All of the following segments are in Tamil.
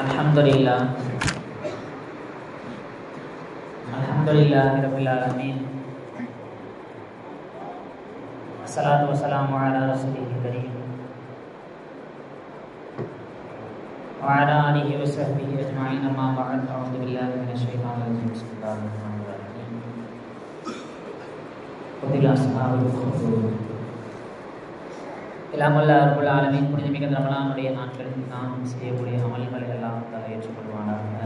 الحمد لله الحمد لله رب العالمين الصلاة والسلام على رسوله الكريم وعلى آله وصحبه أجمعين أما بعد أعوذ بالله من الشيطان الرجيم بسم الله الرحمن الرحيم قتل أصحاب الأخدود இல்லாமல்ல அருள் ஆளுமை புனிதமிக்க ரமலானுடைய நாட்களில் நாம் செய்யக்கூடிய அமல்களை எல்லாம் தலை ஏற்றுக்கொள்வானாக.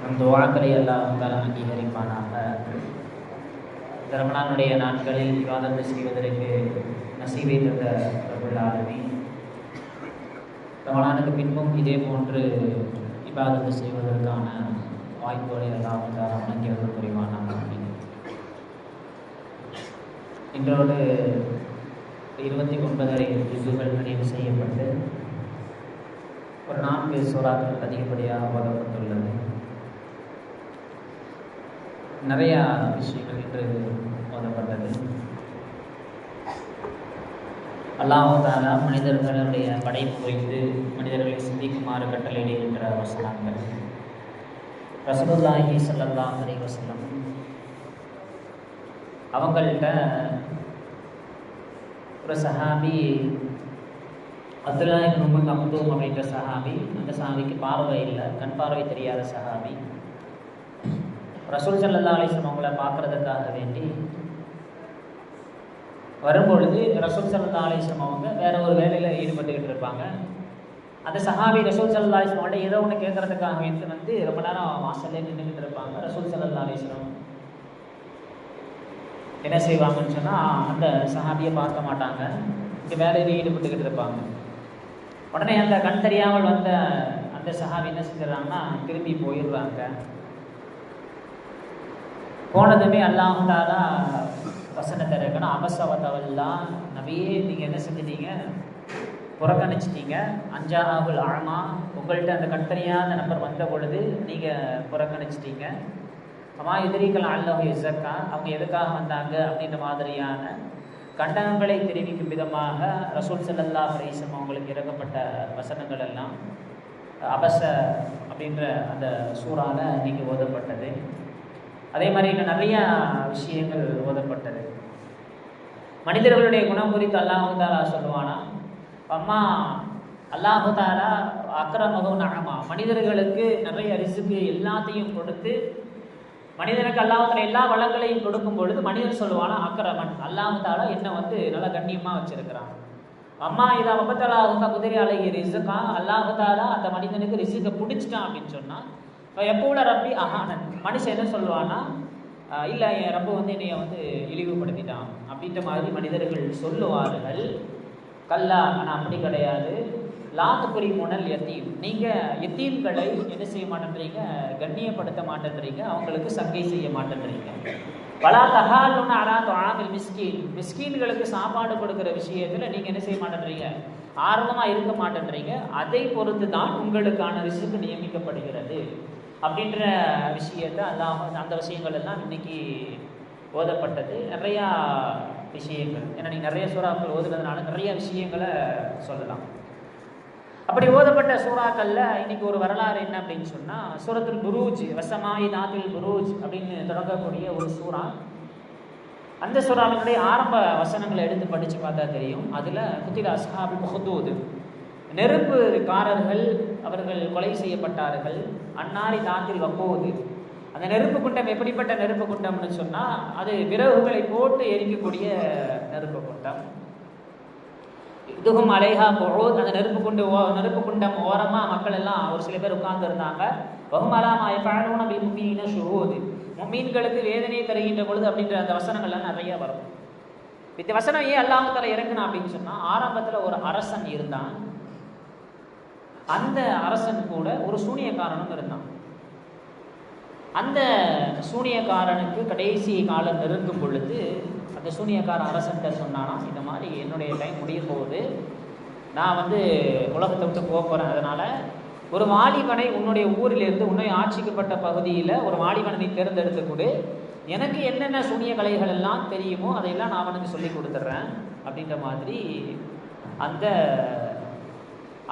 நம் துவாக்களை எல்லாம் தலை அங்கீகரிப்பானாக. ரமலானுடைய நாட்களில் விவாதத்தை செய்வதற்கு நசீவை தந்த அருள் ஆளுமை ரமலானுக்கு பின்பும் இதே போன்று விவாதத்தை செய்வதற்கான வாய்ப்புகளை எல்லாம் தர வணங்கி அருள் புரிவானாக. இன்றோடு இருபத்தி ஒன்பதரை ஜிசுகள் நிறைவு செய்யப்பட்டு ஒரு நான்கு சோறாக்கள் அதிகப்படியாக ஓதப்பட்டுள்ளது நிறையா விஷயங்கள் இன்று ஓதப்பட்டது அல்லாஹாலா மனிதர்களுடைய படைப்பு வைத்து மனிதர்களை சிந்திக்குமாறு கட்டளையிடுகின்ற வசனங்கள். ரசகுல்லாஹி சல்லல்லாஹ் அலி வசலம் அவங்கள்ட்ட அப்புறம் சஹாபி அப்துல்லா ரொம்ப மக்தூம் அப்படின்ற சஹாபி அந்த சஹாபிக்கு பார்வை இல்லை கண் பார்வை தெரியாத சஹாபி ரசூல் சல்லா அலிஸ்லம் அவங்கள பார்க்கறதுக்காக வேண்டி வரும்பொழுது ரசூல் சல்லா அலிஸ்லம் அவங்க வேற ஒரு வேலையில் ஈடுபட்டுக்கிட்டு இருப்பாங்க அந்த சஹாபி ரசூல் சல்லா அலிஸ்லம் அவங்கள்ட்ட ஏதோ ஒன்று கேட்குறதுக்காக வேண்டி வந்து ரொம்ப நேரம் வாசல்லே நின்றுக்கிட்டு இருப்பாங்க ரசூல் சல்லா அலிஸ்லம் என்ன செய்வாங்கன்னு சொன்னால் அந்த சஹாபியை பார்க்க மாட்டாங்க. இங்கே வேலையில் ஈடுபட்டுக்கிட்டு இருப்பாங்க. உடனே அந்த கண் தெரியாமல் வந்த அந்த சஹாபி என்ன செஞ்சிடறாங்கன்னா திரும்பி போயிடுறாங்க. போனதுமே அல்லாஹாலா வசனத்தை இருக்கணும் அவசவத்தவெல்லாம் நபியே நீங்கள் என்ன செஞ்சிட்டீங்க? புறக்கணிச்சிட்டீங்க. அஞ்சாவுல் ஆழமா உங்கள்கிட்ட அந்த கண் தெரியாத நம்பர் வந்த பொழுது நீங்கள் புறக்கணிச்சிட்டீங்க. அம்மா எதிரிகள் அல்லஹு இசக்கா அவங்க எதுக்காக வந்தாங்க அப்படின்ற மாதிரியான கண்டனங்களை தெரிவிக்கும் விதமாக ரசூல் செல்லல்லா ஹரீசம் அவங்களுக்கு இறக்கப்பட்ட வசனங்கள் எல்லாம் அபச அப்படின்ற அந்த சூறான இன்னைக்கு ஓதப்பட்டது. அதே மாதிரி இன்னும் நிறையா விஷயங்கள் ஓதப்பட்டது. மனிதர்களுடைய குணம் குறித்து அல்லாஹாலா சொல்லுவானா அம்மா அல்லாஹாலா அக்கரமகம் நகமா மனிதர்களுக்கு நிறைய ரிசுக்கு எல்லாத்தையும் கொடுத்து மனிதனுக்கு அல்லாஹத்தில் எல்லா வளங்களையும் கொடுக்கும் பொழுது மனிதன் சொல்லுவானா அக்கரமன் அல்லாஹால என்ன வந்து நல்லா கண்ணியமாக வச்சிருக்கிறான். அம்மா இதை அப்பத்தலா அவங்க குதிரை அழகிய ரிசுக்கா அல்லாஹாலா அந்த மனிதனுக்கு ரிசுக்கை பிடிச்சிட்டான் அப்படின்னு சொன்னால் இப்போ எப்போல ரப்பி அஹானன். மனுஷன் என்ன சொல்லுவானா இல்லை என் ரப்ப வந்து என்னைய வந்து இழிவுபடுத்திட்டான். அப்படின்ற மாதிரி மனிதர்கள் சொல்லுவார்கள். கல்லா ஆனால் அப்படி கிடையாது. லாத்துக்குறி முனல் எத்தீம். நீங்கள் எத்தீம்களை என்ன செய்ய மாட்டேன்றீங்க? கண்ணியப்படுத்த மாட்டேன்றீங்க. அவங்களுக்கு சங்கை செய்ய மாட்டேன்றீங்க. பலா தகாலுன்னு அலா தொழாமில் மிஸ்கீன். மிஸ்கீன்களுக்கு சாப்பாடு கொடுக்குற விஷயத்தில் நீங்கள் என்ன செய்ய மாட்டேன்றீங்க? ஆர்வமாக இருக்க மாட்டேன்றீங்க. அதை பொறுத்து தான் உங்களுக்கான ரிசுக்கு நியமிக்கப்படுகிறது. அப்படின்ற விஷயத்தை அல்லாஹ் அந்த விஷயங்கள் எல்லாம் இன்னைக்கு ஓதப்பட்டது. நிறையா விஷயங்கள். ஏன்னா நீங்கள் நிறைய சூறாக்கள் ஓதுனதுனால நிறைய விஷயங்களை சொல்லலாம். அப்படி ஓதப்பட்ட சூறாக்கள்ல இன்னைக்கு ஒரு வரலாறு என்ன அப்படின்னு சொன்னால் சூரத்துல் புரூஜ் வசமாயி நாத்தில் புரூஜ் அப்படின்னு தொடங்கக்கூடிய ஒரு சூறா. அந்த சூறாவினுடைய ஆரம்ப வசனங்களை எடுத்து படித்து பார்த்தா தெரியும். அதில் குத்திர அஸ்ஹாபி முஹதூது நெருப்புக்காரர்கள் அவர்கள் கொலை செய்யப்பட்டார்கள். அன்னாரி தாத்தில் வப்போது. அந்த நெருப்பு குண்டம் எப்படிப்பட்ட நெருப்பு குண்டம்னு சொன்னால் அது விறகுகளை போட்டு எரிக்கக்கூடிய நெருப்பு குண்டம். இதுகும் அலைஹா பொழுது அந்த நெருப்பு குண்டு ஓ நெருப்பு குண்டம் ஓரமாக மக்கள் எல்லாம் ஒரு சில பேர் உட்கார்ந்து இருந்தாங்க வகுமலாமா பழனூன மீன ஷுஹூது. மீன்களுக்கு வேதனை தருகின்ற பொழுது அப்படின்ற அந்த வசனங்கள்லாம் நிறைய வரும். இந்த வசனம் ஏன் அல்லாமத்தில் இறங்கினா அப்படின்னு சொன்னால் ஆரம்பத்தில் ஒரு அரசன் இருந்தான். அந்த அரசன் கூட ஒரு சூனியக்காரனும் இருந்தான். அந்த சூனியக்காரனுக்கு கடைசி காலம் நெருங்கும் பொழுது அந்த சூனியக்கார அரசன்கிட்ட சொன்னானா இந்த மாதிரி என்னுடைய டைம் முடிய போகுது. நான் வந்து உலகத்தை விட்டு போக போகிறேன் அதனால் ஒரு வாலிபனை உன்னுடைய ஊரிலிருந்து உன்னை ஆட்சிக்கப்பட்ட பகுதியில் ஒரு வாலிபனை நீ தேர்ந்தெடுத்து கொடு. எனக்கு என்னென்ன சூனிய கலைகள் எல்லாம் தெரியுமோ அதையெல்லாம் நான் அவனுக்கு சொல்லி கொடுத்துட்றேன். அப்படின்ற மாதிரி அந்த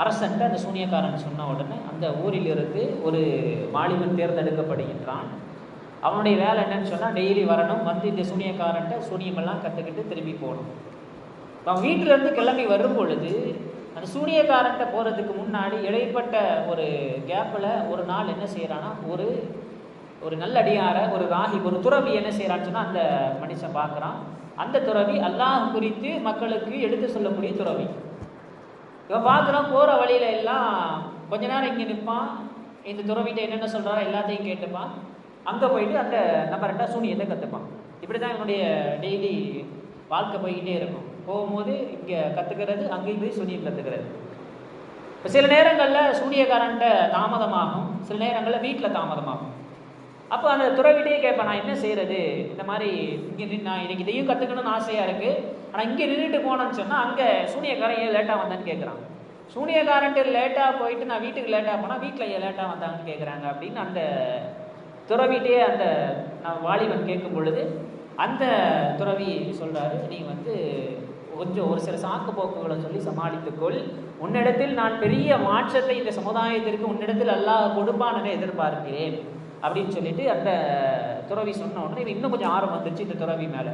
அரசன்ட்ட அந்த சூனியக்காரன் சொன்ன உடனே அந்த ஊரிலிருந்து ஒரு வாலிபன் தேர்ந்தெடுக்கப்படுகின்றான். அவனுடைய வேலை என்னன்னு சொன்னால் டெய்லி வரணும் வந்து இந்த சூனியக்காரன்ட்ட சூனியமெல்லாம் கற்றுக்கிட்டு திரும்பி போகணும். அவன் வீட்டிலேருந்து கிளம்பி வரும் பொழுது அந்த சூனியக்காரன்ட்ட போகிறதுக்கு முன்னாடி இடைப்பட்ட ஒரு கேப்பில் ஒரு நாள் என்ன செய்கிறான்னா ஒரு ஒரு நல்லடியாரை ஒரு ராகி ஒரு துறவி என்ன செய்கிறான்னு சொன்னால் அந்த மனுஷன் பார்க்குறான். அந்த துறவி அல்லாஹ் குறித்து மக்களுக்கு எடுத்து சொல்லக்கூடிய துறவி. இவன் பார்க்குறான் போகிற வழியில எல்லாம் கொஞ்ச நேரம் இங்கே நிற்பான் இந்த துறவிட்ட என்னென்ன சொல்கிறாரோ எல்லாத்தையும் கேட்டுப்பான். அங்கே போயிட்டு அந்த நபர்கிட்ட சூனியத்தை கற்றுப்பான் இப்படி தான் என்னுடைய டெய்லி வாழ்க்கை போய்கிட்டே இருக்கும். போகும்போது இங்கே கற்றுக்கிறது அங்கேயும் போய் சூனியம் கற்றுக்கிறது இப்போ சில நேரங்களில் சூனியக்காரன்ட்ட தாமதமாகும் சில நேரங்களில் வீட்டில் தாமதமாகும். அப்போ அந்த துறவிட்டே கேட்பேன் நான் என்ன செய்கிறது இந்த மாதிரி இங்கே நான் இன்னைக்கு இதையும் கற்றுக்கணும்னு ஆசையாக இருக்குது ஆனால் இங்கே நின்றுட்டு போனேன்னு சொன்னால் அங்கே சூனியக்காரன் ஏன் லேட்டாக வந்தான்னு கேட்குறான். சூனியக்காரன்ட்டு லேட்டாக போயிட்டு நான் வீட்டுக்கு லேட்டாக போனால் வீட்டில் ஏன் லேட்டாக வந்தாங்கன்னு கேட்குறாங்க. அப்படின்னு அந்த துறவிட்டே அந்த நான் வாலிபன் கேட்கும் பொழுது அந்த துறவி சொல்கிறாரு நீ வந்து கொஞ்சம் ஒரு சில சாக்கு போக்குகளை சொல்லி சமாளித்துக்கொள். உன்னிடத்தில் நான் பெரிய மாற்றத்தை இந்த சமுதாயத்திற்கு உன்னிடத்தில் அல்லாஹ் கொடுப்பான் என எதிர்பார்க்கிறேன். அப்படின்னு சொல்லிட்டு அந்த துறவி சொன்ன உடனே இவன் இன்னும் கொஞ்சம் ஆர்வம் வந்துருச்சு இந்த துறவி மேலே.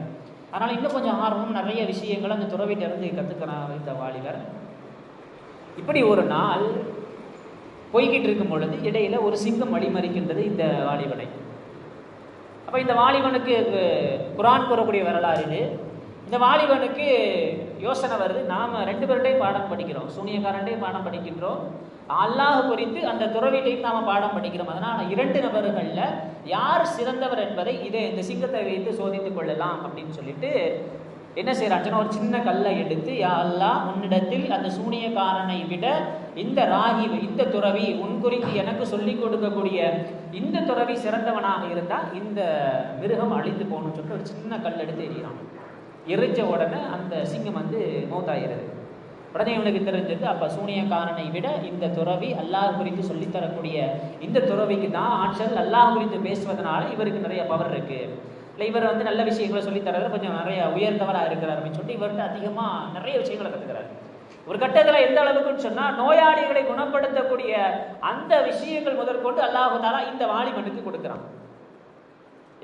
அதனால் இன்னும் கொஞ்சம் ஆர்வம் நிறைய விஷயங்கள் அந்த துறவிட்ட இருந்து கற்றுக்கிறான் வைத்த வாலிபர். இப்படி ஒரு நாள் போய்கிட்டு இருக்கும் பொழுது இடையில ஒரு சிங்கம் வழிமறிக்கின்றது இந்த வாலிபனை. அப்போ இந்த வாலிபனுக்கு குரான் கூறக்கூடிய வரலாறு இது. இந்த வாலிபனுக்கு யோசனை வருது. நாம் ரெண்டு பேருடையும் பாடம் படிக்கிறோம். சூனியக்காரன்டையும் பாடம் படிக்கின்றோம். அல்லாஹ் குறித்து அந்த துறவிட்டையும் நாம் பாடம் படிக்கிறோம். அதனால் இரண்டு நபர்களில் யார் சிறந்தவர் என்பதை இதை இந்த சிங்கத்தை வைத்து சோதித்துக் கொள்ளலாம் அப்படின்னு சொல்லிட்டு என்ன செய்யறாச்சுன்னா ஒரு சின்ன கல்லை எடுத்து யா அல்லாஹ் உன்னிடத்தில் அந்த சூனியக்காரனை விட இந்த ராகி இந்த துறவி உன் குறித்து எனக்கு சொல்லிக் கொடுக்கக்கூடிய இந்த துறவி சிறந்தவனாக இருந்தால் இந்த மிருகம் அழிந்து போகணும்னு சொல்லிட்டு ஒரு சின்ன கல் எடுத்து எறிகிறான். எரிச்ச உடனே அந்த சிங்கம் வந்து மௌத்தாகிறது. உடனே இவனுக்கு தெரிஞ்சது அப்போ சூனியக்காரனை விட இந்த துறவி அல்லாஹ் குறித்து சொல்லித்தரக்கூடிய இந்த துறவிக்கு தான் ஆற்றல். அல்லாஹ் குறித்து பேசுவதனால இவருக்கு நிறைய பவர் இருக்குது இல்லை இவர் வந்து நல்ல விஷயங்களை சொல்லித்தரது கொஞ்சம் நிறைய உயர்ந்தவராக இருக்கிறார் அப்படின்னு சொல்லிட்டு இவர்கிட்ட அதிகமாக நிறைய விஷயங்களை கற்றுக்கிறார் ஒரு கட்டத்தில் எந்த அளவுக்குன்னு சொன்னால் நோயாளிகளை குணப்படுத்தக்கூடிய அந்த விஷயங்கள் முதற்கொண்டு அல்லாஹு தாலா இந்த வாலிபனுக்கு கொடுக்குறான்.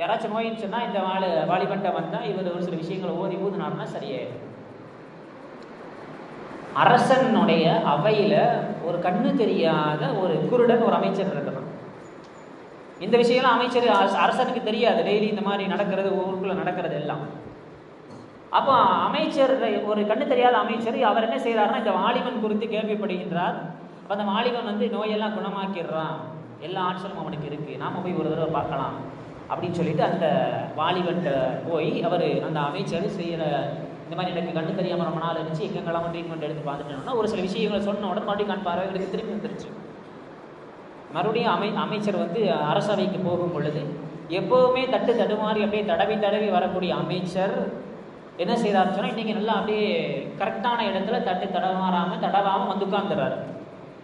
யாராச்சும் நோயின்னு சொன்னால் இந்த வாலி வாலிபன்ட்ட வந்தால் இவர் ஒரு சில விஷயங்களை ஓதி ஊதினார்னா சரியாயிடும். அரசனுடைய அவையில் ஒரு கண்ணு தெரியாத ஒரு குருடன் ஒரு அமைச்சர் இருக்கிறான். இந்த விஷயம்லாம் அமைச்சர் அரசனுக்கு தெரியாது. டெய்லி இந்த மாதிரி நடக்கிறது ஊருக்குள்ளே நடக்கிறது எல்லாம். அப்போ அமைச்சர் ஒரு கண்ணு தெரியாத அமைச்சர் அவர் என்ன செய்கிறாருன்னா இந்த வாலிபன் குறித்து கேள்விப்படுகின்றார். அப்போ அந்த வாலிபன் வந்து நோயெல்லாம் குணமாக்கிடுறான். எல்லா ஆற்றலும் அவனுக்கு இருக்குது நாம் போய் ஒரு தடவை பார்க்கலாம் அப்படின்னு சொல்லிட்டு அந்த வாலிபன்ட்ட போய் அவர் அந்த அமைச்சர் செய்கிற இந்த மாதிரி எனக்கு கண்ணு தெரியாமல் ரொம்ப நாள் இருந்துச்சு எங்கெங்கெல்லாம் ட்ரீட்மெண்ட் எடுத்து பார்த்துட்டோம்னா ஒரு சில விஷயங்களை சொன்ன உடனே மறுபடியும் கண் பார்வை எங்களுக்கு திரும்பி வந்துருச்சு. மறுபடியும் அமை அமைச்சர் வந்து அரசவைக்கு போகும் பொழுது எப்போவுமே தட்டு தடுமாறி அப்படியே தடவி தடவி வரக்கூடிய அமைச்சர் என்ன செய்கிறார் சொன்னால் இன்னைக்கு நல்லா அப்படியே கரெக்டான இடத்துல தட்டு தடமாறாமல் தடவாமல் வந்து உட்காந்துடுறாரு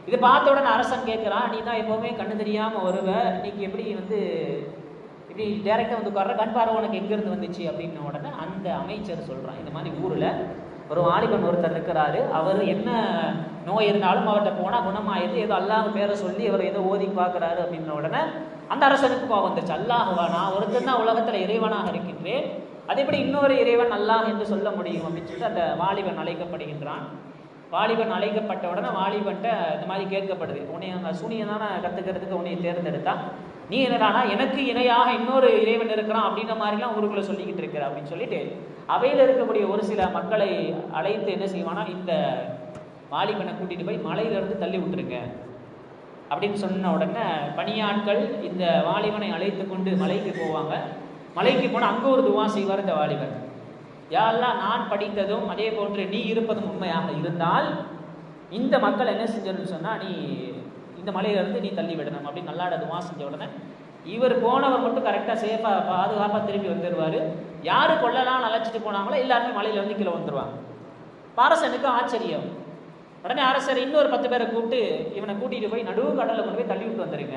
இது பார்த்த உடனே அரசன் கேட்குறான் நீ தான் எப்போவுமே கண்ணு தெரியாமல் வருவ. இன்னைக்கு எப்படி வந்து இப்படி டேரெக்டாக வந்து உட்கார்ற? கண் பார்வை உனக்கு எங்கேருந்து வந்துச்சு? அப்படின்ன உடனே அந்த அமைச்சர் சொல்கிறான் இந்த மாதிரி ஊரில் ஒரு வாலிபன் ஒருத்தர் இருக்கிறாரு. அவர் என்ன நோய் இருந்தாலும் அவர்கிட்ட போனால் குணமாயிருது ஏதோ அல்லாஹ் பேரை சொல்லி இவர் ஏதோ ஓதி பார்க்குறாரு அப்படின்ன உடனே அந்த அரசனுக்கு கோவம் வந்துச்சு அல்லாஹுவா நான் ஒருத்தன் தான் உலகத்தில் இறைவனாக இருக்கின்றேன். அது எப்படி இன்னொரு இறைவன் அல்லாஹ் என்று சொல்ல முடியும் அப்படின்னு சொல்லிட்டு அந்த வாலிபன் அழைக்கப்படுகின்றான். வாலிபன் அழைக்கப்பட்ட உடனே வாலிபன்ட்ட இந்த மாதிரி கேட்கப்படுது. உன்னை அந்த சூனியம் தானே கற்றுக்கிறதுக்கு உன்னை தேர்ந்தெடுத்தா? நீ என்னடானா எனக்கு இணையாக இன்னொரு இறைவன் இருக்கிறான் அப்படின்ற மாதிரிலாம் ஊருக்குள்ளே சொல்லிக்கிட்டு இருக்கிற அப்படின்னு சொல்லிட்டு அவையில் இருக்கக்கூடிய ஒரு சில மக்களை அழைத்து என்ன செய்வானா இந்த வாலிபனை கூட்டிட்டு போய் மலையிலிருந்து தள்ளி விட்டுருங்க. அப்படின்னு சொன்ன உடனே பணியாட்கள் இந்த வாலிபனை அழைத்து கொண்டு மலைக்கு போவாங்க. மலைக்கு போனால் அங்கே ஒரு துவா செய்வார் இந்த வாலிபன். யாரெல்லாம் நான் படித்ததும் அதே போன்று நீ இருப்பதும் உண்மையாக இருந்தால் இந்த மக்கள் என்ன செஞ்சதுன்னு சொன்னால் நீ இந்த மலையிலிருந்து நீ தள்ளி விடணும். அப்படின்னு நல்லாட துவா செஞ்ச உடனே இவர் போனவர் மட்டும் கரெக்டாக சேஃபாக பாதுகாப்பாக திரும்பி வந்துடுவார் யார் கொள்ளலாம் அழைச்சிட்டு போனாங்களோ எல்லாருமே மலையிலேருந்து வந்து கீழே வந்துடுவாங்க பாரசனுக்கு ஆச்சரியம். உடனே அரசர் இன்னொரு பத்து பேரை கூப்பிட்டு இவனை கூட்டிட்டு போய் நடுவு கடலில் கொண்டு போய் தள்ளி விட்டு வந்துருங்க.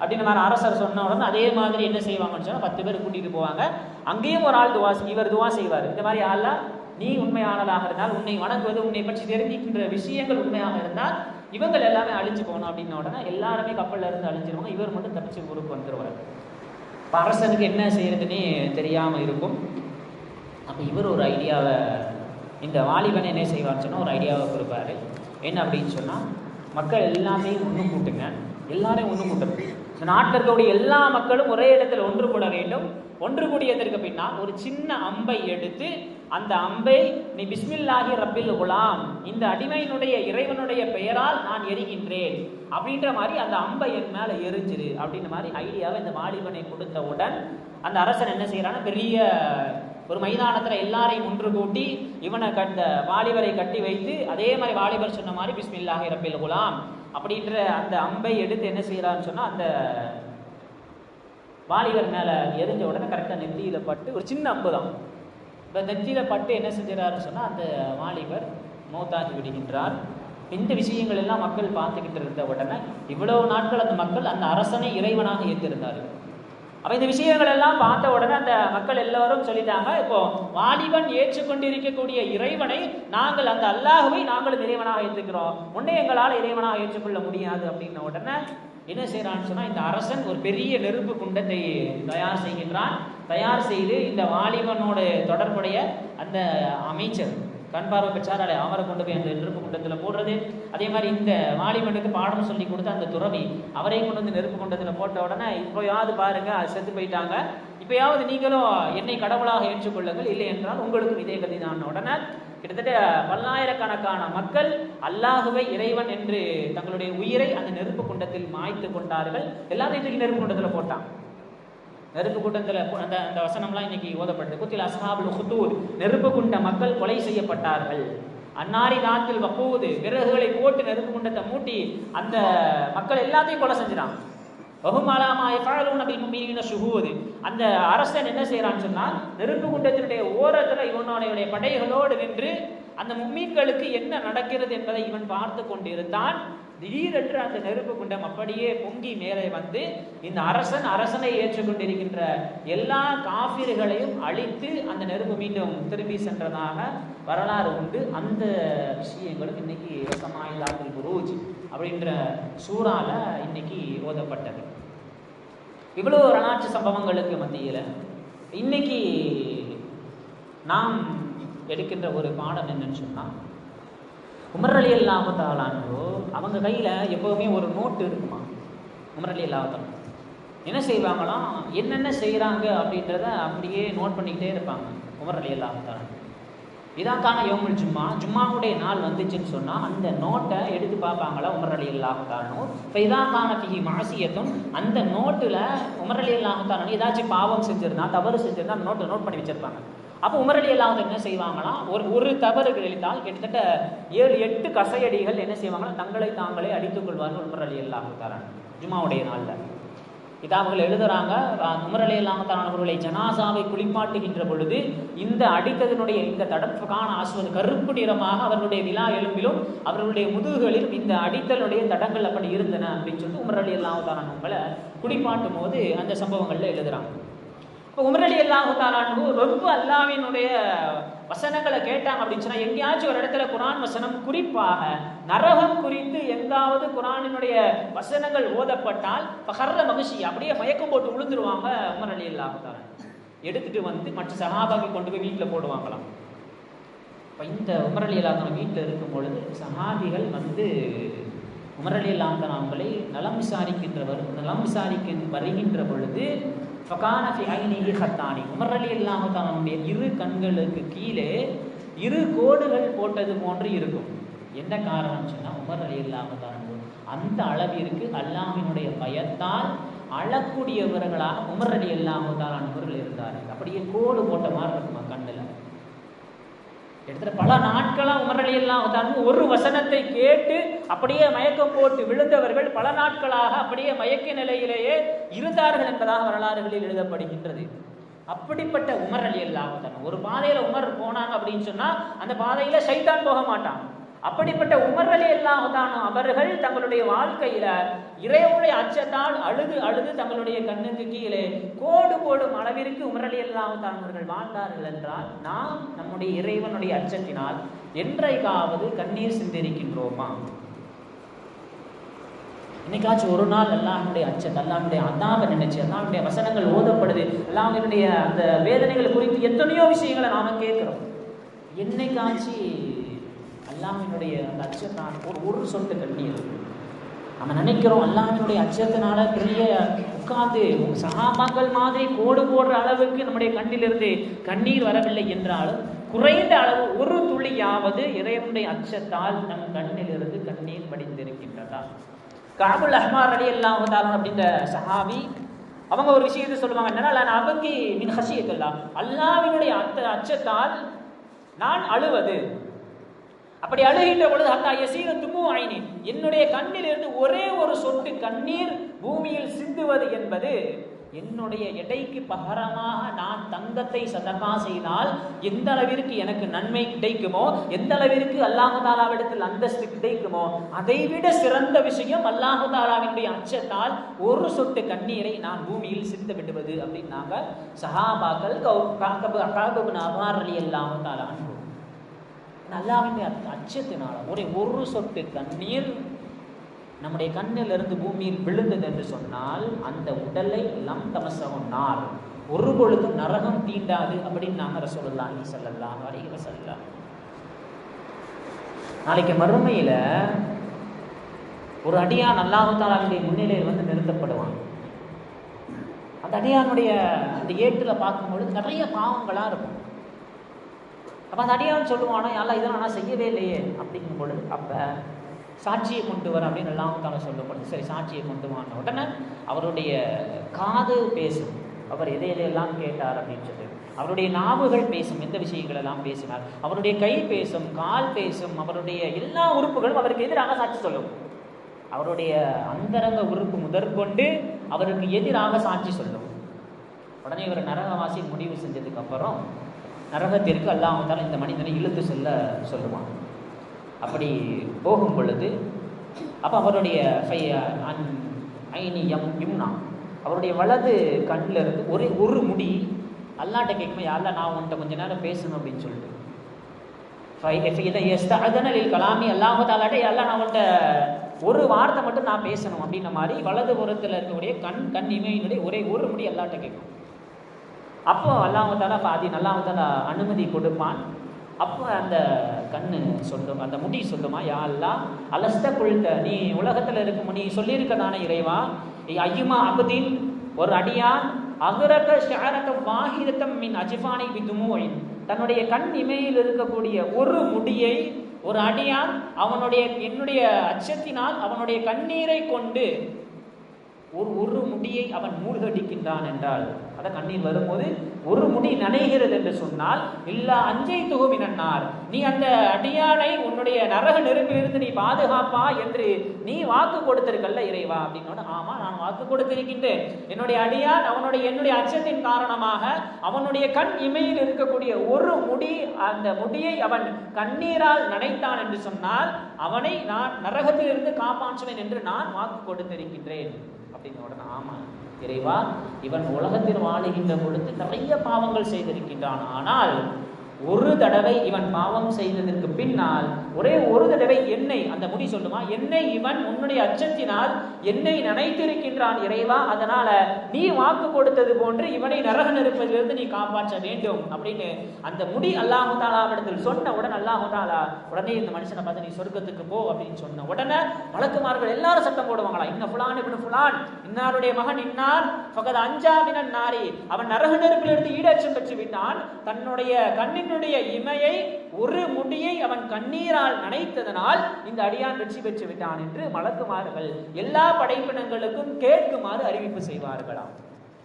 அப்படின்னு மாதிரி அரசர் சொன்ன உடனே அதே மாதிரி என்ன செய்வாங்கன்னு சொன்னால் பத்து பேர் கூட்டிட்டு போவாங்க. அங்கேயும் ஒரு ஆள் துவா செய்- இவர் துவா செய்வார். இந்த மாதிரி ஆள்லாம் நீ உண்மையானதாக இருந்தால் உன்னை வணங்குவது உன்னை பற்றி தெரிஞ்சிக்கின்ற விஷயங்கள் உண்மையாக இருந்தால் இவங்கள் எல்லாமே அழிஞ்சு போகணும் அப்படின்ன உடனே எல்லாருமே கப்பல்ல இருந்து அழிஞ்சிருவாங்க. இவர் மட்டும் தப்பிச்சு ஊருக்கு வந்துடுவார் இப்போ அரசனுக்கு என்ன செய்யறதுன்னே தெரியாமல் இருக்கும். அப்போ இவர் ஒரு ஐடியாவை இந்த வாலிபன் என்ன செய்வார்னு சொன்னால் ஒரு ஐடியாவை கொடுப்பாரு. என்ன அப்படின்னு சொன்னால் மக்கள் எல்லாமே ஒன்று கூட்டுங்க. எல்லாரையும் ஒன்று கூட்டணும். இந்த நாட்டில் இருக்கக்கூடிய எல்லா மக்களும் ஒரே இடத்துல ஒன்று கூட வேண்டும். ஒன்று கூடியதற்கு பின்னால் ஒரு சின்ன அம்பை எடுத்து அந்த அம்பை நீ பிஸ்மில்லாஹி ரப்பில் குலாம் இந்த அடிமையினுடைய இறைவனுடைய பெயரால் நான் எரிகின்றேன். அப்படின்ற மாதிரி அந்த அம்பை என் மேலே எரிஞ்சிரு அப்படின்ற மாதிரி ஐடியாவை இந்த வாலிபனை கொடுத்தவுடன் அந்த அரசன் என்ன செய்கிறான்னா பெரிய ஒரு மைதானத்துல எல்லாரையும் ஒன்று கூட்டி இவனை கட்ட வாலிபரை கட்டி வைத்து அதே மாதிரி வாலிபர் சொன்ன மாதிரி பிஸ்மில்லாஹி ரப்பில் குலாம் அப்படின்ற அந்த அம்பை எடுத்து என்ன செய்யறான்னு சொன்னா அந்த வாலிபர் மேல எரிஞ்ச உடனே கரெக்டா நெத்தியில பட்டு ஒரு சின்ன அம்பு தான் இப்போ நெத்தியில பட்டு என்ன செஞ்சிடறாருன்னு சொன்னா அந்த வாலிபர் மௌத்தாகி விடுகின்றார். இந்த விஷயங்கள் எல்லாம் மக்கள் பார்த்துக்கிட்டு இருந்த உடனே இவ்வளவு நாட்கள் அந்த மக்கள் அந்த அரசனை இறைவனாக ஏற்றிருந்தார்கள். அப்ப இந்த விஷயங்கள் எல்லாம் பார்த்த உடனே அந்த மக்கள் எல்லாரும் சொல்லிட்டாங்க இப்போ வாலிபன் ஏற்றுக்கொண்டிருக்கக்கூடிய இறைவனை நாங்கள் அந்த அல்லாஹுவை நாங்களும் இறைவனாக ஏற்றுக்கிறோம். முன்னே எங்களால் இறைவனாக ஏற்றுக்கொள்ள முடியாது. அப்படின்ன உடனே என்ன செய்யறான்னு சொன்னா இந்த அரசன் ஒரு பெரிய நெருப்பு குண்டத்தை தயார் செய்கின்றான். தயார் செய்து இந்த வாலிபனோட தொடர்புடைய அந்த அமைச்சர் கண் பார்வை பெற்றாராலே அவரை கொண்டு போய் அந்த நெருப்பு குண்டத்தில் போடுறது. அதே மாதிரி இந்த வாலிபனுக்கு பாடம் சொல்லி கொடுத்த அந்த துறவி அவரையும் கொண்டு வந்து நெருப்பு குண்டத்தில் போட்ட உடனே இப்போயாவது பாருங்க அது செத்து போயிட்டாங்க. இப்போயாவது நீங்களும் என்னை கடவுளாக ஏற்றுக்கொள்ளுங்கள். இல்லை என்றால் உங்களுக்கும் இதே கதை தான். உடனே கிட்டத்தட்ட பல்லாயிரக்கணக்கான மக்கள் அல்லாஹுவை இறைவன் என்று தங்களுடைய உயிரை அந்த நெருப்பு குண்டத்தில் மாய்த்து கொண்டார்கள். எல்லாத்தையும் தூக்கி நெருப்பு குண்டத்தில் போட்டான். நெருப்பு கூட்டத்தில் அந்த அந்த வசனம்லாம் இன்னைக்கு ஓதப்பட்டது. குத்தில் அஸ்ஹாபுல் ஹுத்தூர் நெருப்பு குண்ட மக்கள் கொலை செய்யப்பட்டார்கள். அன்னாரி நாட்டில் வப்பூது விறகுகளை போட்டு நெருப்பு குண்டத்தை மூட்டி அந்த மக்கள் எல்லாத்தையும் கொலை செஞ்சிடான் வகுமாலாமா எஃபாலூன பில் முமீன ஷுஹூது. அந்த அரசன் என்ன செய்யறான்னு சொன்னால் நெருப்பு குண்டத்தினுடைய ஓரத்தில் இவனுடைய படைகளோடு நின்று அந்த மும்மீன்களுக்கு என்ன நடக்கிறது என்பதை இவன் பார்த்து கொண்டிருந்தான். திடீரென்று அந்த நெருப்பு குண்டம் அப்படியே பொங்கி மேலே வந்து இந்த அரசன் அரசனை ஏற்றுக்கொண்டிருக்கின்ற எல்லா காபிர்களையும் அழித்து அந்த நெருப்பு மீண்டும் திரும்பி சென்றதாக வரலாறு உண்டு. அந்த விஷயங்களும் இன்னைக்கு சமாயிலாத்தில் குரூஜ் அப்படின்ற சூறால இன்னைக்கு ஓதப்பட்டது. இவ்வளவு வரலாற்று சம்பவங்களுக்கு மத்தியில் இன்னைக்கு நாம் எடுக்கின்ற ஒரு பாடம் என்னன்னு சொன்னால் உமர் அலி அவங்க கையில் எப்போவுமே ஒரு நோட்டு இருக்குமா? உமர் அலி என்ன செய்வாங்களாம் என்னென்ன செய்கிறாங்க அப்படின்றத அப்படியே நோட் பண்ணிக்கிட்டே இருப்பாங்க உமர் அலி இதான் இதாக்கான யோமுல் ஜும்மா. ஜும்மாவுடைய நாள் வந்துச்சுன்னு சொன்னால் அந்த நோட்டை எடுத்து பார்ப்பாங்களா உமர் அலி அல்லாஹானோ இப்போ இதாக்கான பிஹி மாசியத்தும் அந்த நோட்டில் உமர் அலி அல்லாஹானோ ஏதாச்சும் பாவம் செஞ்சுருந்தா தவறு செஞ்சுருந்தா அந்த நோட்டை நோட் பண்ணி வச்சிருப்பாங்க. அப்போ உமரடி இல்லாமல் என்ன செய்வாங்கன்னா ஒரு ஒரு தவறு கிழித்தால் கிட்டத்தட்ட ஏழு எட்டு கசையடிகள் என்ன செய்வாங்கன்னா தங்களை தாங்களே அடித்துக் கொள்வார்கள் உமரடி அலி அல்லாஹாரன் ஜுமாவுடைய நாளில். கிதாபுகள் எழுதுறாங்க உமரலி அலி அல்லாஹாரன் அவர்களை ஜனாசாவை குளிப்பாட்டுகின்ற பொழுது இந்த அடித்ததனுடைய இந்த தடப்புக்கான ஆசுவது கருப்பு நிறமாக அவர்களுடைய விழா எலும்பிலும் அவர்களுடைய முதுகுகளிலும் இந்த அடித்தலுடைய தடங்கள் அப்படி இருந்தன அப்படின்னு சொல்லிட்டு உமரலி அலி அல்லாஹாரன் அவங்களை குளிப்பாட்டும் போது அந்த சம்பவங்கள்ல எழுதுறாங்க. இப்போ உமர் அல்லாஹு அல்லாஹு ரொம்ப அல்லாவினுடைய வசனங்களை கேட்டாங்க அப்படின்னு சொன்னால் எங்கேயாச்சும் ஒரு இடத்துல குரான் வசனம் குறிப்பாக நரகம் குறித்து எங்காவது குரானினுடைய வசனங்கள் ஓதப்பட்டால் பகர்ற மகிழ்ச்சி அப்படியே மயக்கம் போட்டு விழுந்துருவாங்க உமர் அலி அல்லாஹு எடுத்துட்டு வந்து மற்ற சஹாபாக்கள் கொண்டு போய் வீட்டில் போடுவாங்களாம். இப்போ இந்த உமர் அலி அல்லாஹ் வீட்டில் இருக்கும் பொழுது சஹாபிகள் வந்து உமர் அலி அல்லாஹ் அவங்களை நலம் விசாரிக்கின்றவர் நலம் விசாரிக்க வருகின்ற பொழுது ஃபகானஃபி ஐனிஹி ஹத்தானி உமர் அலி இரு கண்களுக்கு கீழே இரு கோடுகள் போட்டது போன்று இருக்கும். என்ன காரணம் சொன்னால் உமர் அலி அல்லாஹ் அந்த அளவிற்கு அல்லாஹினுடைய பயத்தால் அழக்கூடியவர்களாக உமர் அலி அல்லாஹ் அவர்கள் இருந்தார்கள். அப்படியே கோடு போட்ட மாதிரி இருக்கும். கிட்டத்தட்ட பல நாட்களாக உமர் அலி ஒரு வசனத்தை கேட்டு அப்படியே மயக்கம் போட்டு விழுந்தவர்கள் பல நாட்களாக அப்படியே மயக்க நிலையிலேயே இருந்தார்கள் என்பதாக வரலாறுகளில் எழுதப்படுகின்றது. அப்படிப்பட்ட உமர் அலி அல்லாஹ் ஒரு பாதையில் உமர் போனாங்க அப்படின்னு சொன்னால் அந்த பாதையில் சைத்தான் போக மாட்டான். அப்படிப்பட்ட உமர் அலி அல்லாஹானோ அவர்கள் தங்களுடைய வாழ்க்கையில இறைவனுடைய அச்சத்தால் அழுது அழுது தங்களுடைய கண்ணுக்கு கீழே கோடு போடும் அளவிற்கு உமர் அலி அல்லாஹான் அவர்கள் வாழ்ந்தார்கள் என்றால் நாம் நம்முடைய இறைவனுடைய அச்சத்தினால் என்றைக்காவது கண்ணீர் சிந்திருக்கின்றோமா? என்னைக்காச்சும் ஒரு நாள் அல்லாஹ்வுடைய அச்சத்தை அல்லாஹ்வுடைய அதாவை நினைச்சு அல்லாஹ்வுடைய வசனங்கள் ஓதப்படுது அல்லாஹ்வுடைய அந்த வேதனைகள் குறித்து எத்தனையோ விஷயங்களை நாம கேட்கிறோம். என்னைக்காச்சு அல்லாஹ்வினுடைய அந்த அச்சத்தான் ஒரு ஒரு சொட்டு கண்ணீர் நம்ம நினைக்கிறோம் அல்லாஹ்வினுடைய அச்சத்தினால பெரிய உட்கார்ந்து சகாபாக்கள் மாதிரி கோடு போடுற அளவுக்கு நம்முடைய கண்ணிலிருந்து கண்ணீர் வரவில்லை என்றாலும் குறைந்த அளவு ஒரு துளியாவது இறைவனுடைய அச்சத்தால் நம் கண்ணிலிருந்து கண்ணீர் வடிந்திருக்கின்றதா. காபுல் அஹ்மார் அலி அல்லாஹால அப்படின்ற சஹாபி அவங்க ஒரு விஷயத்தை சொல்லுவாங்க என்னன்னா நான் அபங்கி மின் ஹசியத்தல்லா அல்லாவினுடைய அத்த அச்சத்தால் நான் அழுவது. அப்படி அழுகின்ற பொழுது ஹத்தா யசீன தும்மு ஆயினி என்னுடைய கண்ணிலிருந்து ஒரே ஒரு சொட்டு கண்ணீர் பூமியில் சிந்துவது என்பது என்னுடைய எடைக்கு பகரமாக நான் தங்கத்தை சதகா செய்தால் எந்த அளவிற்கு எனக்கு நன்மை கிடைக்குமோ எந்த அளவிற்கு அல்லாஹாலாவிடத்தில் அந்தஸ்து கிடைக்குமோ அதை விட சிறந்த விஷயம் அல்லாஹாலாவினுடைய அச்சத்தால் ஒரு சொட்டு கண்ணீரை நான் பூமியில் சிந்த விடுவது அப்படின்னாங்க சஹாபாக்கள் காகபு அபார் அலி அல்லாஹு தாலா நல்லாவே அல்லாவினுடைய அச்சத்தினால. ஒரே ஒரு சொட்டு கண்ணீர் நம்முடைய கண்ணிலிருந்து பூமியில் விழுந்தது என்று சொன்னால் அந்த உடலை லம் தமசகம் நார். ஒரு பொழுதும் நரகம் தீண்டாது அப்படின்னு நாங்கள் நீ சொல்லலாம் அலைஹி சொல்லலாம் நாளைக்கு மறுமையில ஒரு அடியான் அல்லாஹு முன்னிலையில் வந்து நிறுத்தப்படுவான். அந்த அடியானுடைய அந்த ஏட்டுல பார்க்கும்பொழுது நிறைய பாவங்களா இருக்கும். அப்போ அந்த அடியான் சொல்லுவானோ யாரா இதெல்லாம் நான் செய்யவே இல்லையே. அப்படிங்கும் பொழுது அப்போ சாட்சியை கொண்டு வர அப்படின்னு எல்லாம் தானே சொல்லப்படுது சரி சாட்சியை கொண்டு வாங்க உடனே அவருடைய காது பேசும். அவர் எதை எதையெல்லாம் கேட்டார் அப்படின்னு சொல்லி அவருடைய நாவுகள் பேசும் எந்த விஷயங்கள் எல்லாம் பேசினார் அவருடைய கை பேசும் கால் பேசும் அவருடைய எல்லா உறுப்புகளும் அவருக்கு எதிராக சாட்சி சொல்லும். அவருடைய அந்தரங்க உறுப்பு முதற்கொண்டு அவருக்கு எதிராக சாட்சி சொல்லும். உடனே இவர் நரகவாசி முடிவு செஞ்சதுக்கப்புறம் நரகத்திற்கு அல்லாமத்தால் இந்த மனிதனை இழுத்து செல்ல சொல்லுவான். அப்படி போகும் பொழுது அப்போ அவருடைய ஃபை அன் ஐனி எம் யும்னா அவருடைய வலது கண்ணில் இருந்து ஒரே ஒரு முடி அல்லாட்ட கேட்கும்போது யாரில் நான் உன்கிட்ட கொஞ்ச நேரம் பேசணும் அப்படின்னு சொல்லிட்டு. ஃபை எஃப் அதனில் கலாமி அல்லாமத்தாலாட்டே எல்லாம் நான் உன்கிட்ட ஒரு வார்த்தை மட்டும் நான் பேசணும் அப்படின்ன மாதிரி வலது புறத்தில் இருக்கக்கூடிய கண் கண் இமையினுடைய ஒரே ஒரு முடி அல்லாட்ட கேட்கும். அப்போ அல்லாஹாலா பாதி அல்லாஹாலா அனுமதி கொடுப்பான். அப்போ அந்த கண்ணு சொல்லும் அந்த முடி சொல்லுமா யா அல்லா அலஸ்த குழுத்த நீ உலகத்தில் இருக்கும் நீ சொல்லியிருக்க தானே இறைவா ஐயுமா அபதின் ஒரு அடியான் அகரக ஷாரக வாகிதத்தம் மின் அஜிஃபானை விதுமோயின் தன்னுடைய கண் இமையில் இருக்கக்கூடிய ஒரு முடியை ஒரு அடியான் அவனுடைய என்னுடைய அச்சத்தினால் அவனுடைய கண்ணீரை கொண்டு ஒரு ஒரு முடியை அவன் மூழ்கடிக்கின்றான் என்றால் அட கண்ணீர் வரும்போது ஒரு முடி நனைகிறது என்று சொன்னால் இல்லா அஞ்சை துகுமினார் நீ அந்த அடியானை உன்னுடைய நரக நெருப்பிலிருந்து நீ பாதுகாப்பா என்று நீ வாக்கு கொடுத்திருக்கல்ல இறைவா? அப்படின்னு ஆமா நான் வாக்கு கொடுத்திருக்கின்றேன். என்னுடைய அடியான் அவனுடைய என்னுடைய அச்சத்தின் காரணமாக அவனுடைய கண் இமையில் இருக்கக்கூடிய ஒரு முடி அந்த முடியை அவன் கண்ணீரால் நனைத்தான் என்று சொன்னால் அவனை நான் நரகத்திலிருந்து காப்பாற்றுவேன் என்று நான் வாக்கு கொடுத்திருக்கின்றேன். அப்படின்னு உடனே ஆமாம் இறைவா இவன் உலகத்தில் வாழுகின்ற பொழுது நிறைய பாவங்கள் செய்திருக்கின்றான். ஆனால் ஒரு தடவை இவன் பாவம் செய்ததற்கு பின்னால் ஒரே ஒரு தடவை என்னை அந்த முடி சொல்லுமா? என்னை இவன் உன்னுடைய அச்சத்தினால் என்னை நினைத்திருக்கின்றான் இறைவா அதனால நீ வாக்கு கொடுத்தது போன்று இவனை நரக நெருப்பதிலிருந்து நீ காப்பாற்ற வேண்டும் அப்படின்னு அந்த முடி அல்லாஹு தாலாவிடத்தில் சொன்ன உடனே அல்லாஹு தாலா உடனே இந்த மனுஷனை பார்த்து நீ சொர்க்கத்துக்கு போ அப்படின்னு சொன்ன உடனே வழக்குமார்கள் எல்லாரும் சட்டம் போடுவாங்களா இன்ன ஃபுலான் இப்படி ஃபுலான் இன்னாருடைய மகன் இன்னார் பகத் அஞ்சாவினன் நாரி. அவன் நரக நெருப்பிலிருந்து ஈடேற்றம் பெற்று விட்டான் தன்னுடைய கண்ணின் தன்னுடைய இமையை ஒரு முடியை அவன் கண்ணீரால் நனைத்ததனால் இந்த அடியான் வெற்றி பெற்று விட்டான் என்று மலக்குமார்கள் எல்லா படைப்பினங்களுக்கும் கேட்குமாறு அறிவிப்பு செய்வார்களாம்.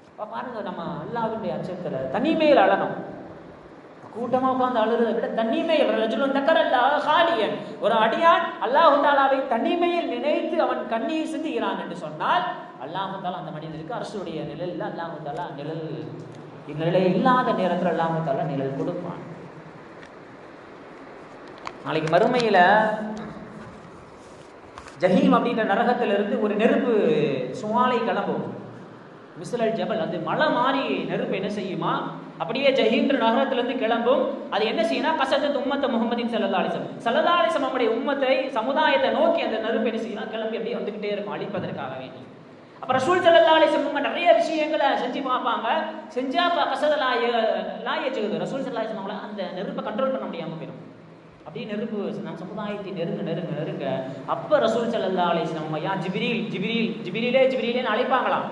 அப்ப பாருங்க நம்ம அல்லாவுடைய அச்சத்தில் தனிமையில் அழணும். கூட்டமா உட்கார்ந்து அழுறதை விட தனிமையில் ரஜுலன் தக்கரல்லா ஹாலியன். ஒரு அடியான் அல்லாஹு தாலாவை தனிமையில் நினைத்து அவன் கண்ணீர் சிந்துகிறான் என்று சொன்னால் அல்லாஹு தாலா அந்த மனிதனுக்கு அரசுடைய நிழலில் அல்லாஹு தாலா நிழல் நிழலே இல்லாத நேரத்தில் அல்லாஹு தாலா நிழல் கொடுப்பான். நாளைக்கு மறுமையில் ஜஹீம் அப்படின்ற நரகத்திலிருந்து ஒரு நெருப்பு சுவாலை கிளம்பும். மிஸ்லல் ஜபல் அது மழை மாறி நெருப்பு என்ன செய்யுமா? அப்படியே ஜஹீன்ற நகரத்திலிருந்து கிளம்பும். அது என்ன செய்யும்னா கசத்து உம்மத்தை முகமதின் சல்லா அலிசம் நம்முடைய உம்மத்தை சமுதாயத்தை நோக்கி அந்த நெருப்பு என்ன செய்யும்னா கிளம்பி அப்படியே வந்துகிட்டே இருக்கும் அழிப்பதற்காக வேண்டி. அப்ப ரசூல் சல்லா அலிசம் நிறைய விஷயங்களை செஞ்சு பார்ப்பாங்க. செஞ்சா கசதலாய லாய செய்யுது. ரசூல் சல்லாலிசம் அவங்கள அந்த நெருப்பை கண்ட்ரோல் பண்ண முடியாமல் போயிடும். அப்படியே நெருப்பு நம் சமுதாயத்தை நெருங்க நெருங்க நெருங்க. அப்ப ரசூல் சல்லா அலிஸ்லாம் ஐயா ஜிபிரில் ஜிபிரில் ஜிபிரிலே ஜிபிரிலேன்னு அழைப்பாங்களாம்.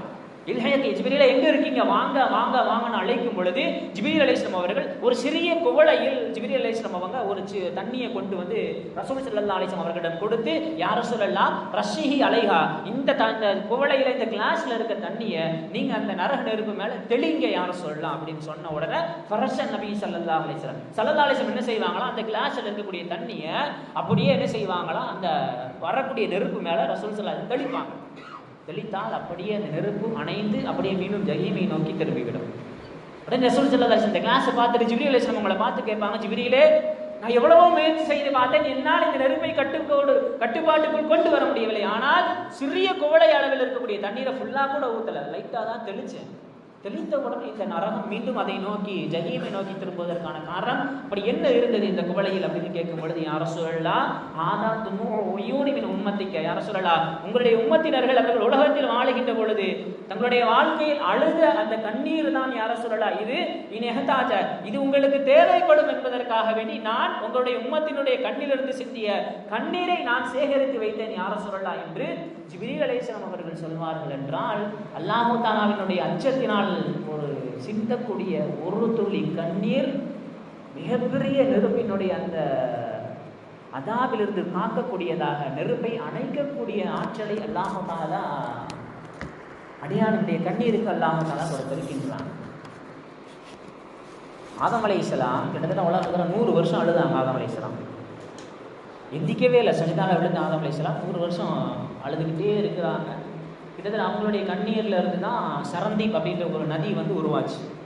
இல்ஹயத்தி ஜிபிரில எங்க இருக்கீங்க? வாங்க வாங்க வாங்கன்னு அழைக்கும் பொழுது ஜிபிரி அலிஸ்லாம் அவர்கள் ஒரு சிறிய குவளையில் ஜிபிரி அலிஸ்லாம் அவங்க ஒரு தண்ணியை கொண்டு வந்து ரசூல் சல்லா அலிஸ்லாம் அவர்களிடம் கொடுத்து யார சொல்லலாம் ரஷிஹி அலைஹா. இந்த த- குவளையில இந்த கிளாஸ்ல இருக்க தண்ணியை நீங்க அந்த நரக நெருப்பு மேல தெளிங்க யார சொல்லலாம் அப்படின்னு சொன்ன உடனே ஃபரஷன் நபி சல்லல்லா அலிஸ்லாம் சல்லா அலிஸ்லாம் என்ன செய்வாங்களா அந்த கிளாஸ்ல இருக்கக்கூடிய தண்ணியை அப்படியே என்ன செய்வாங்களா அந்த வரக்கூடிய நெருப்பு மேல ரசூல் சல்லா தெளிப்பாங்க. தெளித்தால் அப்படியே அந்த நெருப்பு அணைந்து அப்படியே மீண்டும் ஜஹீமை நோக்கி திரும்பிவிடும். உடனே ரசூல் சல்லா இந்த கிளாஸை பார்த்துட்டு ஜிபிரியில் அலிஸ்லாம் உங்களை பார்த்து கேட்பாங்க ஜிபிரியிலே நான் எவ்வளவோ முயற்சி செய்து பார்த்தேன். என்னால் இந்த நெருப்பை கட்டுக்கோடு கட்டுப்பாட்டுக்குள் கொண்டு வர முடியவில்லை. ஆனால் சிறிய குவளை அளவில் இருக்கக்கூடிய தண்ணீரை ஃபுல்லாக கூட ஊற்றல லைட்டாக தான் தெளிச்சேன். தெளித்த உடனே இந்த நரகம் மீண்டும் அதை நோக்கி ஜகீமை நோக்கி திரும்புவதற்கான காரணம் அப்படி என்ன இருந்தது இந்த குவளையில் அப்படின்னு கேட்கும் பொழுது யார சொல்லலாம் ஆதா துமு ஒய்யூனிமின் யார சொல்லலா உங்களுடைய உம்மத்தினர்கள் அவர்கள் உலகத்தில் வாழுகின்ற பொழுது தங்களுடைய வாழ்க்கையில் அழுத அந்த கண்ணீர் தான் யார சொல்லலா இது? இனெகதாஜ இது உங்களுக்கு தேவைப்படும் என்பதற்காக வேண்டி நான் உங்களுடைய உம்மத்தினுடைய கண்ணிலிருந்து சிந்திய கண்ணீரை நான் சேகரித்து வைத்தேன் யார சொல்லலா என்று ஜிபிரில் அலைஹிஸ்ஸலாம் அவர்கள் சொல்வார்கள் என்றால் அல்லாஹு தானாவினுடைய அச்சத்தினால் ஒரு சிந்தக்கூடிய ஒரு துளி கண்ணீர் மிகப்பெரிய நெருப்பினுடைய அந்த அதாவிலிருந்து காக்கக்கூடியதாக நெருப்பை அணைக்கக்கூடிய ஆற்றலை அல்லாஹு தாலா அடியானுடைய கண்ணீருக்கு அல்லாஹு தாலா கொடுத்திருக்கின்றான். ஆதம் அலைஹிஸ்ஸலாம் கிட்டத்தட்ட உலகத்தில் நூறு வருஷம் அழுதாங்க ஆதம் அலைஹிஸ்ஸலாம் எந்திக்கவே இல்லை. சனிதான விழுந்த ஆதம் அலைஹிஸ்ஸலாம் நூறு வருஷம் அழுதுகிட்டே இருக்கிறாங்க. கிட்டத்தட்ட அவங்களுடைய கண்ணீரில் இருந்து தான் சரந்தீப் அப்படின்ற ஒரு நதி வந்து உருவாச்சு.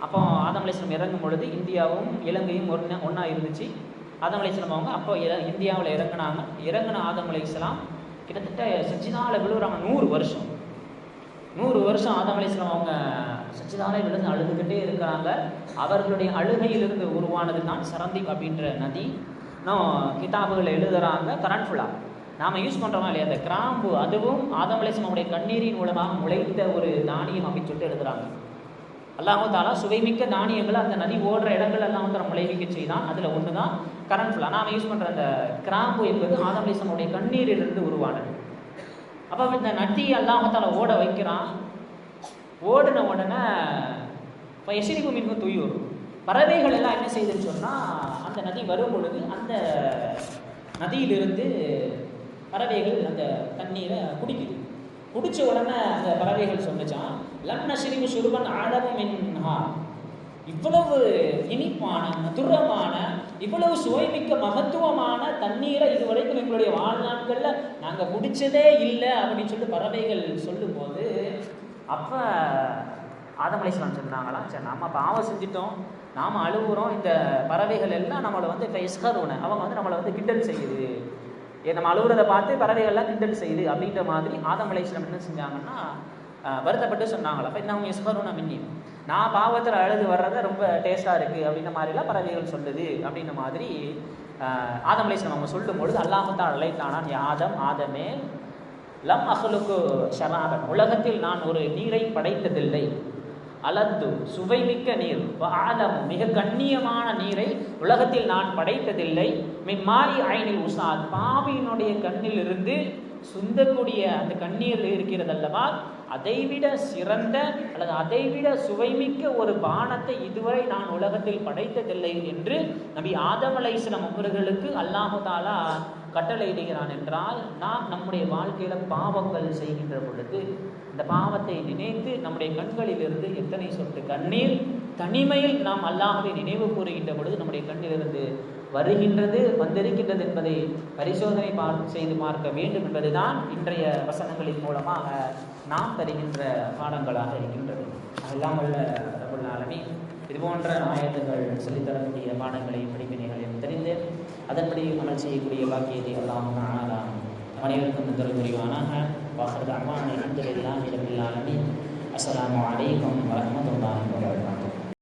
அப்போ ஆதமலேஸ்வரம் இறங்கும் பொழுது இந்தியாவும் இலங்கையும் ஒன்றா ஒன்றா இருந்துச்சு. ஆதமலேஸ்வரம் அவங்க அப்போ இற- இந்தியாவில் இறங்குனாங்க. இறங்கின ஆதம் கிட்டத்தட்ட சஜிதால விழுவுறாங்க நூறு வருஷம். நூறு வருஷம் ஆதமலேஸ்வரம் அவங்க சச்சிதாலை விழுந்து அழுதுகிட்டே இருக்கிறாங்க. அவர்களுடைய அழுகையிலிருந்து உருவானது தான் சரந்தீப் அப்படின்ற நதி. இன்னும் கிதாபுகளை கரண்ட் ஃபுல்லாக நாம யூஸ் பண்றோமா இல்லையா? அந்த கிராம்பு அதுவும் ஆதம் கண்ணீரின் மூலமாக முளைத்த ஒரு தானியம் அப்படின்னு சொல்லிட்டு எழுதுறாங்க. அல்லாஹு தாலா சுவைமிக்க தானியங்களை அந்த நதி ஓடுற இடங்கள் எல்லாம் தர முளைவிக்க செய்தான். அதில் ஒன்று தான் கரண்ட் ஃபுல்லாக நாம யூஸ் பண்ற அந்த கிராம்பு என்பது ஆதமலேசனுடைய கண்ணீரிலிருந்து உருவானது. அப்போ இந்த நதி அல்லாஹால ஓட வைக்கிறான். ஓடின உடனே இப்போ எசிரிப்பு மின்கு துயூர். பறவைகள் எல்லாம் என்ன செய்யுதுன்னு சொன்னால் அந்த நதி வரும் பொழுது அந்த நதியிலிருந்து பறவைகள் அந்த தண்ணீரை குடிக்குது. குடிச்ச உடனே அந்த பறவைகள் சொன்னச்சான் லம்ன சிறிவு சுருபன் ஆழமும் மின்ஹா. இவ்வளவு இனிப்பான மதுரமான இவ்வளவு சுவைமிக்க மகத்துவமான தண்ணீரை இதுவரைக்கும் எங்களுடைய வாழ்நாட்களில் நாங்கள் குடிச்சதே இல்லை அப்படின்னு சொல்லிட்டு பறவைகள் சொல்லும்போது அப்போ ஆதமலேஸ்வரன் சொன்னாங்களா சொன்னாங்களாம். சரி நம்ம பாவம் செஞ்சிட்டோம். நாம் அழுகுறோம் இந்த பறவைகள் எல்லாம் நம்மளை வந்து இப்போ இஸ்கருன அவங்க வந்து நம்மளை வந்து கிண்டல் செய்யுது. நம்ம அழுகுறதை பார்த்து பறவைகள்லாம் கிண்டல் செய்யுது அப்படின்ற மாதிரி ஆதம் அலைஹிஸ்ஸலாம் என்ன செஞ்சாங்கன்னா வருத்தப்பட்டு சொன்னாங்களா அப்போ அவங்க இஸ்கருன மின்னி. நான் பாவத்தில் அழுது வர்றதை ரொம்ப டேஸ்ட்டாக இருக்குது அப்படின்ற மாதிரிலாம் பறவைகள் சொல்லுது அப்படின்ற மாதிரி ஆதம் அலைஹிஸ்ஸலாம் அவங்க சொல்லும் பொழுது அல்லாஹத்தான் அழைத்தானான் யாதம் ஆதமே லம் அகலுக்கு ஷராபன். உலகத்தில் நான் ஒரு நீரை படைத்ததில்லை. அலத்து சுவைமிக்க நீர். ஆலமு மிக கண்ணியமான நீரை உலகத்தில் நான் படைத்ததில்லை. மிம்மாரி ஐனில் உசாத் பாவியினுடைய கண்ணில் இருந்து சுந்தக்கூடிய அந்த கண்ணீர் இருக்கிறது அல்லவா அதைவிட சிறந்த அல்லது அதைவிட சுவைமிக்க ஒரு பானத்தை இதுவரை நான் உலகத்தில் படைத்ததில்லை என்று நபி ஆதம் அலைஹிஸ்ஸலாம் அவர்களுக்கு அல்லாஹு தாலா கட்டளையிடுகிறான் என்றால் நாம் நம்முடைய வாழ்க்கையில பாவங்கள் செய்கின்ற பொழுது இந்த பாவத்தை நினைத்து நம்முடைய கண்களிலிருந்து எத்தனை சொட்டு கண்ணீர் தனிமையில் நாம் அல்லாஹ்வை நினைவு கூறுகின்ற பொழுது நம்முடைய கண்ணிலிருந்து வருகின்றது வந்திருக்கின்றது என்பதை பரிசோதனை பார் செய்து பார்க்க வேண்டும் என்பதுதான் இன்றைய வசனங்களின் மூலமாக நாம் தருகின்ற பாடங்களாக இருக்கின்றது. அல்லாமல் வல்ல இதுபோன்ற இது போன்ற ஆயத்துகள் சொல்லித்தரக்கூடிய பாடங்களை படிப்பினைகளையும் தெரிந்து அதன்படி அமல் செய்யக்கூடிய பாக்கியத்தை எல்லாம் ஆனா அனைவருக்கும் முதல் புரிவானாக. வாஹர் அம்மா அலமதுல்லாஹி ரபில் ஆலமீன். அஸ்ஸலாமு அலைக்கும் வரஹ்மத்துல்லாஹி வபரகாத்துஹு.